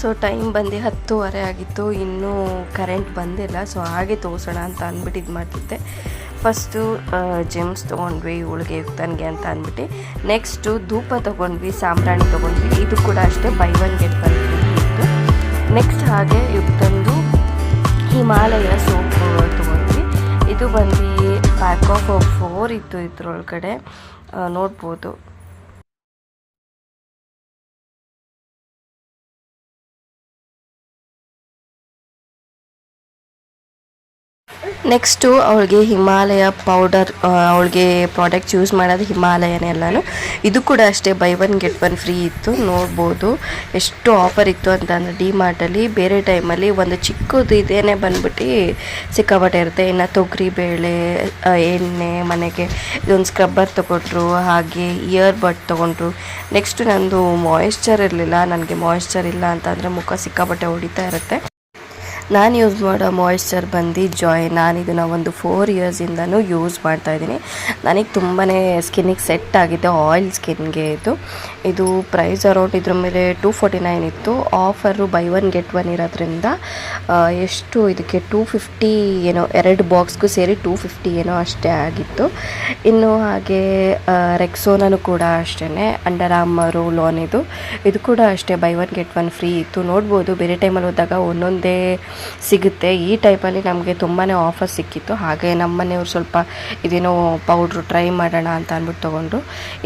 So time ಬಂದು ಹತ್ತುವರೆ ಆಗಿತ್ತು. ಇನ್ನೂ ಕರೆಂಟ್ ಬಂದಿಲ್ಲ. ಸೊ ಹಾಗೆ ತೋರಿಸೋಣ ಅಂತ ಅಂದ್ಬಿಟ್ಟು ಇದು ಮಾಡ್ತಿದ್ದೆ. ಫಸ್ಟು ಜೆಮ್ಸ್ ತೊಗೊಂಡ್ವಿ ಇವಳಿಗೆ ಯುಕ್ತನಿಗೆ ಅಂತ ಅಂದ್ಬಿಟ್ಟು. ನೆಕ್ಸ್ಟು ಧೂಪ ತೊಗೊಂಡ್ವಿ, ಸಾಂಬ್ರಾಣಿ ತೊಗೊಂಡ್ವಿ. ಇದು ಕೂಡ ಅಷ್ಟೇ ಬೈ ಒನ್ ಗೆಟ್ ಇತ್ತು. ನೆಕ್ಸ್ಟ್ ಹಾಗೆ ಯುಕ್ತಂದು ಹಿಮಾಲಯ ಸೋಪ್ ತೊಗೊಂಡ್ವಿ. ಇದು ಬಂದು ಪ್ಯಾಕ್ ಆಫ್ ಫೋರ್ ಇತ್ತು ಇದ್ರೊಳಗಡೆ. ನೋಡ್ಬೋದು. ನೆಕ್ಸ್ಟು ಅವಳಿಗೆ ಹಿಮಾಲಯ ಪೌಡರ್ ಅವಳಿಗೆ ಪ್ರಾಡಕ್ಟ್ ಯೂಸ್ ಮಾಡೋದು ಹಿಮಾಲಯನೇ ಎಲ್ಲನೂ ಇದು ಕೂಡ ಅಷ್ಟೇ buy one get one free ಇತ್ತು, ನೋಡ್ಬೋದು. ಎಷ್ಟು ಆಫರ್ ಇತ್ತು ಅಂತಂದರೆ ಡಿ ಮಾರ್ಟಲ್ಲಿ ಬೇರೆ ಟೈಮಲ್ಲಿ ಒಂದು ಚಿಕ್ಕದು ಇದೇನೆ ಬಂದ್ಬಿಟ್ಟು ಸಿಕ್ಕಾಪಟ್ಟೆ ಇರುತ್ತೆ. ಇನ್ನು ತೊಗರಿ ಬೇಳೆ ಎಣ್ಣೆ, ಮನೆಗೆ ಇದೊಂದು ಸ್ಕ್ರಬ್ಬರ್ ತೊಗೊಂಡ್ರು, ಹಾಗೆ ಇಯರ್ ಬಡ್ ತೊಗೊಂಡ್ರು. ನೆಕ್ಸ್ಟು ನಂದು ಮಾಯಿಶ್ಚರ್ ಇರಲಿಲ್ಲ, ನನಗೆ ಮಾಯಿಶ್ಚರ್ ಇಲ್ಲ ಅಂತಂದರೆ ಮುಖ ಸಿಕ್ಕಾಪಟ್ಟೆ ಹೊಡಿತಾ ಇರುತ್ತೆ. ನಾನು ಯೂಸ್ ಮಾಡೋ ಮಾಯಿಶ್ಚರ್ ಬಂದು ಜಾಯ್ ನಾನು ಇದನ್ನು ಒಂದು ಫೋರ್ ಇಯರ್ಸಿಂದನೂ ಯೂಸ್ ಮಾಡ್ತಾ ಇದ್ದೀನಿ. ನನಗೆ ತುಂಬಾ ಸ್ಕಿನ್ನಿಗೆ ಸೆಟ್ ಆಗಿದೆ ಆಯಿಲ್ ಸ್ಕಿನ್ಗೆ ಇದು. ಇದು ಪ್ರೈಸ್ ಅರೌಂಡ್ ಇದ್ರ ಮೇಲೆ ಟೂ ಫೋರ್ಟಿ ನೈನ್ ಇತ್ತು. Offer buy one get one ಇರೋದ್ರಿಂದ ಎಷ್ಟು ಇದಕ್ಕೆ ಟೂ ಫಿಫ್ಟಿ ಏನೋ, ಎರಡು ಬಾಕ್ಸ್ಗೂ ಸೇರಿ ಟೂ ಫಿಫ್ಟಿ ಏನೋ ಅಷ್ಟೇ ಆಗಿತ್ತು. ಇನ್ನು ಹಾಗೆ ರೆಕ್ಸೋನನು ಕೂಡ ಅಷ್ಟೇ ಅಂಡರ್ ಆಮರು ಲೋನ್ ಇದು. ಇದು ಕೂಡ ಅಷ್ಟೇ buy one get one free ಇತ್ತು. ನೋಡ್ಬೋದು, ಬೇರೆ ಟೈಮಲ್ಲಿ ಹೋದಾಗ ಒಂದೊಂದೇ ಸಿಗುತ್ತೆ. ಈ ಟೈಪಲ್ಲಿ ನಮಗೆ ತುಂಬಾ ಆಫರ್ ಸಿಕ್ಕಿತ್ತು. ಹಾಗೆ ನಮ್ಮ ಮನೆಯವ್ರು ಸ್ವಲ್ಪ ಇದೇನೋ ಪೌಡ್ರು ಟ್ರೈ ಮಾಡೋಣ ಅಂತ ಅಂದ್ಬಿಟ್ಟು ತೊಗೊಂಡ್ರು.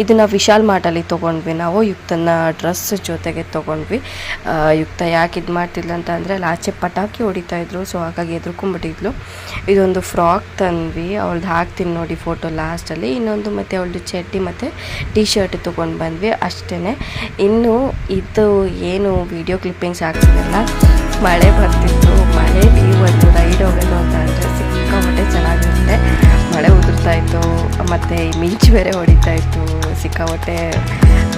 ಇದನ್ನು ವಿಶಾಲ್ ಮಾರ್ಟಲ್ಲಿ ತೊಗೊಂಡ್ವಿ ನಾವು. ಯುಕ್ತನ ಡ್ರೆಸ್ ಜೊತೆಗೆ ತೊಗೊಂಡ್ವಿ. ಯುಕ್ತ ಯಾಕೆ ಇದು ಮಾಡ್ತಿದ್ಲು ಅಂತ ಅಂದರೆ ಆಚೆ ಪಟಾಕಿ ಹೊಡಿತಾ ಇದ್ರು. ಸೊ ಹಾಗಾಗಿ ಎದ್ರುಕೊಂಡ್ಬಿಟ್ಟಿದ್ಲು ಇದೊಂದು ಫ್ರಾಕ್ ತಂದ್ವಿ. ಅವಳ್ದು ಹಾಕ್ತೀನಿ ನೋಡಿ ಫೋಟೋ ಲಾಸ್ಟಲ್ಲಿ ಇನ್ನೊಂದು ಮತ್ತು ಅವಳದು ಚಡ್ಡಿ ಮತ್ತು ಟಿ ಶರ್ಟ್ ತೊಗೊಂಡು ಬಂದ್ವಿ ಅಷ್ಟೇ ಇನ್ನು ಇದು ಏನು ವಿಡಿಯೋ ಕ್ಲಿಪ್ಪಿಂಗ್ಸ್ ಹಾಕ್ತಿದ್ದಲ್ಲ ಮಳೆ ಮಳೆಯಲ್ಲಿ ಹೋಗೋದು ಅಂತ ಅಂದರೆ ಸಿಕ್ಕಾಪಟ್ಟೆ ಚೆನ್ನಾಗಿರುತ್ತೆ ಮಳೆ ಉದುರ್ತಾ ಇತ್ತು, ಮತ್ತು ಮಿಂಚು ಬೇರೆ ಹೊಡಿತಾ ಇತ್ತು. ಸಿಕ್ಕಾಪಟ್ಟೆ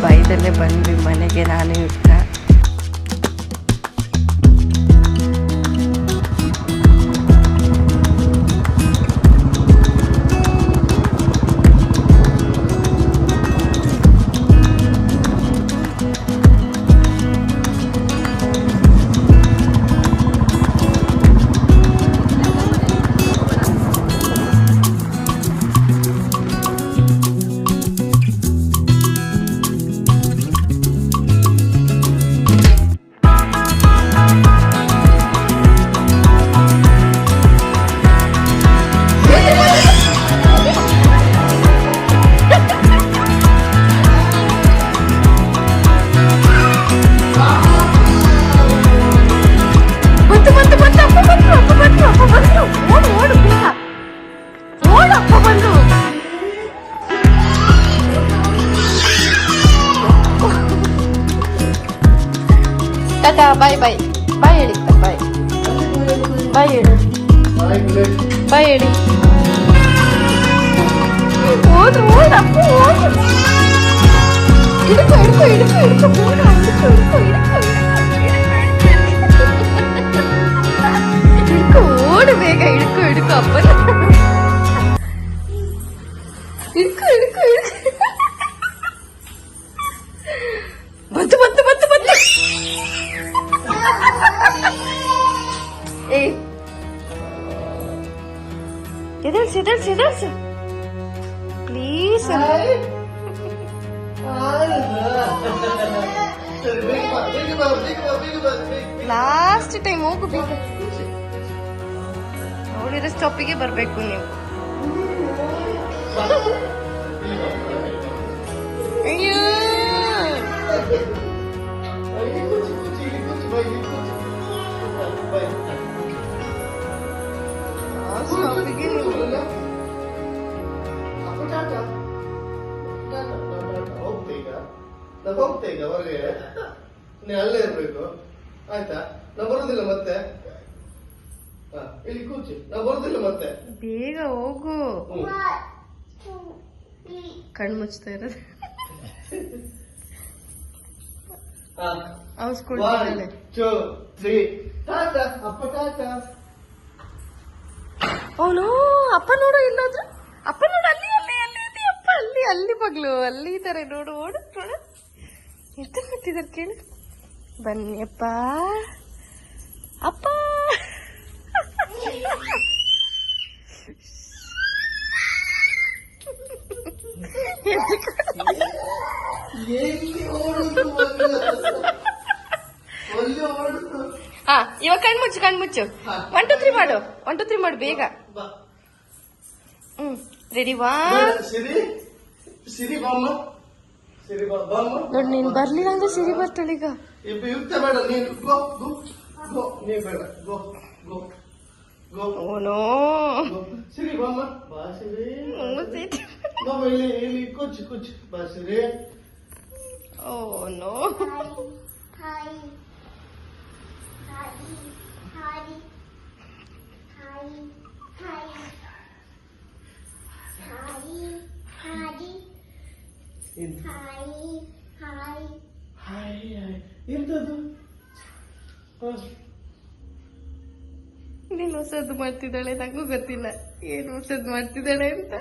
ಬೈದಲ್ಲೇ ಬಂದ್ವಿ ಮನೆಗೆ, ನಾನು ಟಾಟಾ ಬಾಯ್ ಬಾಯ್ ಬಾಯ್ ಹೇಳಿ ಬಾಯ್ ಬಾಯ್ ಹೇಳು. ಬಾಯ್ ಹೇಳಿ. ಓದು ಓಡು ಅಪ್ಪ ಓಡು ಹಿಡ್ಕೊ ಹಿಡ್ಕೊ ಹಿಡ್ಕೊ ಹಿಡ್ಕೊ ಓಡು ಹಿಡ್ಕೊ ಹಿಡ್ಕೊ ಹಿಡ್ಕೊ. ಎದಳ್ಸು ಎದಳ್ಸು ಎದಳ್ಸು ಪ್ಲೀಸ್ ಲಾಸ್ಟ್ ಟೈಮ್ ಹೋಗು ಬೇಗ ನೋಡಿರೋ ಸ್ಟಾಪಿಗೆ ಬರಬೇಕು ನೀವು ಅಯ್ಯೋ ಆಯ್ತಾ ನಾ ಬರುದಿಲ್ಲ ಮತ್ತೆ. ಹಾ, ಇಲ್ಲಿ ಕೂಚು ನಾ ಬರುದಿಲ್ಲ ಮತ್ತೆ. ಬೇಗ ಹೋಗು. ಹ್ಮ್. ಕಣ್ಣು ಮುಚ್ತಾ ಇರೋದು. ಹಾ. One, ಅವಸ್ಕೊಳ್ತಿದ್ದಾಳೆ two, three. ಟಾಟಾ ಅಪ್ಪ ಟಾಟಾ ಅವನು ಅಪ್ಪ ನೋಡು ಇಲ್ಲೋದ್ರು ಅಪ್ಪ ನೋಡು ಅಲ್ಲಿ ಅಲ್ಲಿ ಅಲ್ಲಿ ಅಲ್ಲಿ ಅಪ್ಪ ಅಲ್ಲಿ ಅಲ್ಲಿ ಮಗಳು ಅಲ್ಲಿ ಇದ್ದಾರೆ ನೋಡು ಓಡು ನೋಡು. ಎಂತ ಮಾಡ್ತಿದ್ದಾರೆ ಕೇಳು. ಬನ್ನಿಯಪ್ಪ ಅಪ್ಪ ಎಲ್ಲಿ ಓಡುದು ಮಗ? ಒಳ್ಳೆ ಓಡುದು ಹಾ ಇವಾಗ ಕಣ್ಮುಚ್ಚು ಕಣ್ಮುಚ್ಚು ಒನ್ ಟು ತ್ರೀ ಮಾಡು ಒನ್ ಟು ತ್ರೀ ಮಾಡು ಬೇಗ ಬಾ ಹ್ಮ್ ರೆಡಿ ವಾ ಬೇಡ, ಸಿರಿ ಸಿರಿ ಬಾಮ್ಮ ಸಿರಿ ಬಾ ಬಾಮ್ಮ ನೋಡಿ ನೀನ್ ಬರ್ಲಿಲ್ಲ ಅಂದ್ರೆ ಸಿರಿ ಬರ್ತಾಳೆ ಈಗ ಇಬ್ಬ ಯುಕ್ತ ಬೇಡ ನೀನು ಗೋ ಗೋ ಗೋ ನೀ ಬೇಡ ಗೋ ಗೋ ಗೋ ಓನೋ ಗೋ ಸಿರಿ ಬಾಮ್ಮ ಬಾ ಸಿರಿ ಮುಗಿಸೈತಿ ಬಾಮ್ಮ ಇಲ್ಲಿ ಇಲ್ಲಿ ಕೂಚು ಕೂಚು ಬಾ ಸಿರಿ ಓನೋ Hi. Hi. Hi. Hi. Hi. Hi. Hi. ಇಂತ ಹೊಸದು ಮಾಡ್ತಿದ್ದಾಳೆ ನಂಗೂ ಗೊತ್ತಿಲ್ಲ. ಏನು ಊಟದ್ದು ಮಾಡ್ತಿದ್ದಾಳೆ ಅಂತ.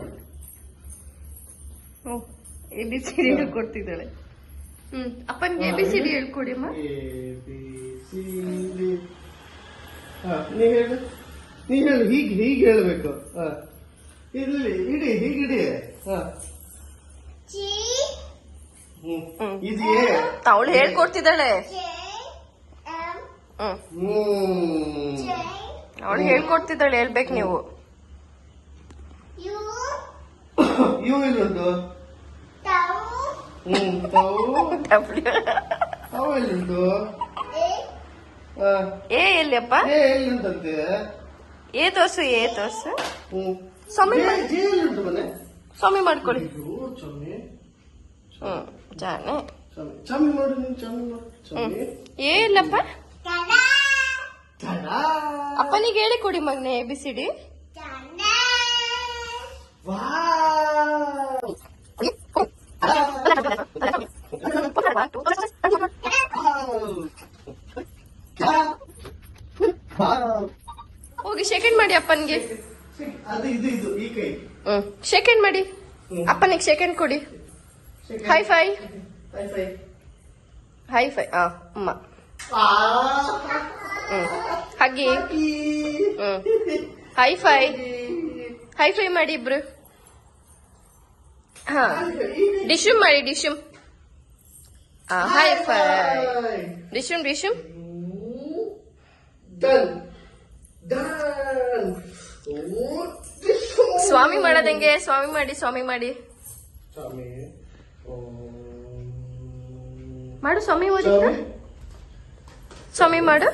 ಓ ಎ ಬಿ ಸಿ ಡಿ ಹೇಳ್ಕೊಡ್ತಿದ್ದಾಳೆ ಹ್ಮ್ ಅಪ್ಪನ್ಗೆ ಎ ಬಿ ಸಿ ಡಿ ಹೇಳ್ಕೊಡಿ ಅಮ್ಮ. ನೀ ಹೇಳು. ನೀ ಹೇಳು ಹೀಗೆ ಹೀಗೆ ಹೇಳ್ಬೇಕು. ಹಾ. ಇಲ್ಲಿ ಇಡಿ ಹೀಗೆ ಇಡಿ. ಹಾ. G. ಹ್ಮ್ ಹ್ಮ್. ಇದೆಯೇ ಅವಳು ಹೇಳ್ಕೊಡ್ತಿದ್ದಾಳೆ. ಹ್ಮ್. ಅವಳು ಹೇಳ್ಕೊಡ್ತಿದ್ದಾಳೆ ಹೇಳ್ಬೇಕು ನೀವು. ಏ ಎಲ್ಲಿಯಪ್ಪ? ಏ ಎಲ್ಲಿಂಟಂತೆ ಏ ತೋರ್ಸು ಏ ತೋರ್ಸು. ಸ್ವಾಮಿ ಮನೆ? ಸ್ವಾಮಿ ಮಾಡ್ಕೊಳ್ಳಿ. ಹ್ಮ್ ಜಾನೆ. ಏ ಇಲ್ಲಪ್ಪ? ಅಪ್ಪನಿಗೆ ಹೇಳಿ ಕೊಡಿ ಮಗ್ನೆ ಎ ಬಿ ಸಿ ಡಿ. ಹೋಗಿ ಸೆಕೆಂಡ್ ಮಾಡಿ ಅಪ್ಪನಿಗೆ. ಸೆಕೆಂಡ್ ಮಾಡಿ. ಅಪ್ಪನಿಗೆ ಸೆಕೆಂಡ್ ಕೊಡಿ. High five high five high five ಅಮ್ಮ. ಹ್ಮ್. ಹಾಗೆ ಹ್ಮ್. ಹೈ ಫೈ ಹೈ ಫೈ ಮಾಡಿ ಇಬ್ರು. ಹಾ. ಡಿಶುಮ್ ಮಾಡಿ ಡಿಶುಮ್ ಹೈ ಫೈ ಡಿಶುಮ್ ಡಿಶುಮ್ ಸ್ವಾಮಿ ಮಾಡೋದಂಗೆ ಸ್ವಾಮಿ ಮಾಡಿ ಸ್ವಾಮಿ ಮಾಡಿ. ಮಾಡು ಸ್ವಾಮಿ ಓದಿದ್ದ ಸ್ವಾಮಿ ಮಾಡು.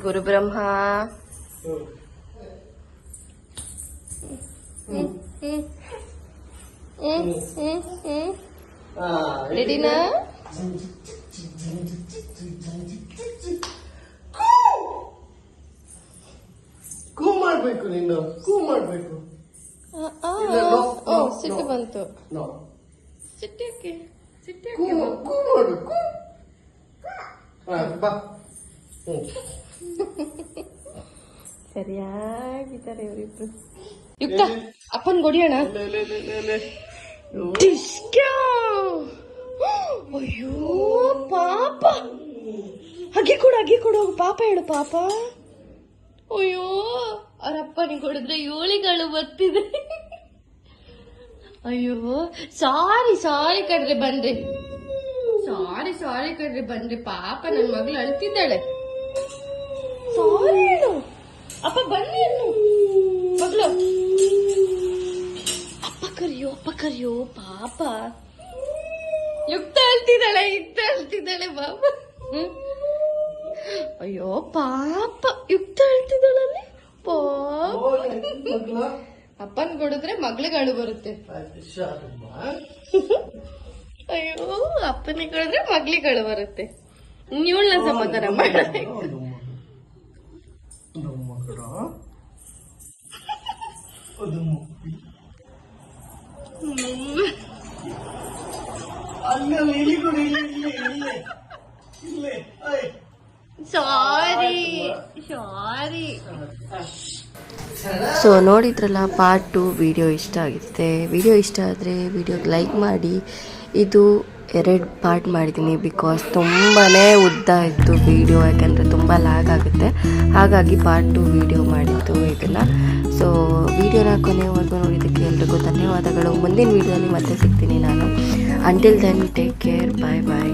ಗುರು ಬ್ರಹ್ಮ. ಹ್ಮ್ ಹ್ಮ್ ಹ್ಮ್ ಹ್ಮ್ ಹ್ಮ್ ರೆಡಿನಾ ಕೂ ಮಾಡ್ಬೇಕು ನೀನು. ಕೂ ಮಾಡ್ಬೇಕು. ಆ, ಆ, ಇಲ್ಲ, no, ಓ ಸಿಟ್ಟು ಬಂತು. ನೋ. ಸಿಟ್ಟು ಯಾಕೆ? ಕೂ ಕೂ ಮಾಡು ಕೂ. ಬಾ. ಹ್ಮ್. ಸರಿಯಾಗಿದ್ದಾರೆ ಇವರಿಬ್ರು. ಯುಕ್ತ ಅಪ್ಪನ್ ಗೊಡಿಯೋಣ ಲೇ, ಲೇ, ಲೇ, ಲೇ, ಲೇ. ಡಿಸ್ಕ್ಯಾ ಅಯ್ಯೋ ಪಾಪ. ಹಗ್ಗೆ ಕೊಡು ಹಗ್ಗೆ ಕೊಡು. ಪಾಪ ಹೇಳು ಪಾಪ. ಅಯ್ಯೋ ಅವ್ರ ಅಪ್ಪನಿಗೆ ಕೊಡಿದ್ರೆ ಯೋಳಿಗಳು ಬರ್ತಿದೆ. ಅಯ್ಯೋ ಸಾರಿ ಸಾರಿ ಕಡ್ರೆ ಬನ್ರಿ. ಸಾರಿ ಸಾರಿ ಕಡ್ರಿ ಬನ್ರಿ. ಪಾಪ ನನ್ ಮಗಳು ಅಳ್ತಿದ್ದಾಳೆ. ಸಾರಿ ಹೇಳು ಅಪ್ಪ ಬನ್ನಿ ಅನ್ನು ಮಗಳು. ಅಪ್ಪ ಕರಿಯೋ ಅಪ್ಪ ಕರಿಯೋ ಪಾಪ. ಯುಕ್ತ ಅಳ್ತಿದ್ದಾಳೆ ಯುಕ್ತ ಅಳ್ತಿದ್ದಾಳೆ ಪಾಪ. ಹ್ಮ್. ಅಯ್ಯೋ ಪಾಪ. ಯುಕ್ತ ಅಳ್ತಿದ್ದಾಳಲ್ಲಿ? ಪಾಪ? ಅಪ್ಪನ್ ಕೊಡಿದ್ರೆ ಮಗ್ಳಿಗೆ ಅಳು ಬರುತ್ತೆ. ಅಯ್ಯೋ ಅಪ್ಪನಿಗೆ ಅಂದ್ರೆ ಮಗ್ಲಿಗಳು ಬರುತ್ತೆ. ನೀವಳನ್ನ ಸಮಾಧಾನ ಮಾಡಿ. Sorry sorry. ಸೊ ನೋಡಿದ್ರಲ್ಲ ಪಾರ್ಟ್ ಟು ವಿಡಿಯೋ ಇಷ್ಟ ಆಗುತ್ತೆ. ವಿಡಿಯೋ ಇಷ್ಟ ಆದರೆ ವಿಡಿಯೋಗೆ ಲೈಕ್ ಮಾಡಿ. ಇದು ಎರಡು ಪಾರ್ಟ್ ಮಾಡಿದ್ದೀನಿ ಬಿಕಾಸ್ ತುಂಬಾ ಉದ್ದ ಇತ್ತು ವಿಡಿಯೋ ಯಾಕೆಂದರೆ ತುಂಬ ಲ್ಯಾಗ್ ಆಗುತ್ತೆ. ಹಾಗಾಗಿ ಪಾರ್ಟ್ ಟು ವಿಡಿಯೋ ಮಾಡಿದ್ದು ಇದನ್ನು. ಸೊ ವೀಡಿಯೋನ ಕೊನೆವರೆಗೂ ನೋಡಿದ್ದಕ್ಕೆ ಎಲ್ರಿಗೂ ಧನ್ಯವಾದಗಳು. ಮುಂದಿನ ವೀಡಿಯೋಲಿ ಮತ್ತೆ ಸಿಗ್ತೀನಿ ನಾನು. Until then take care bye bye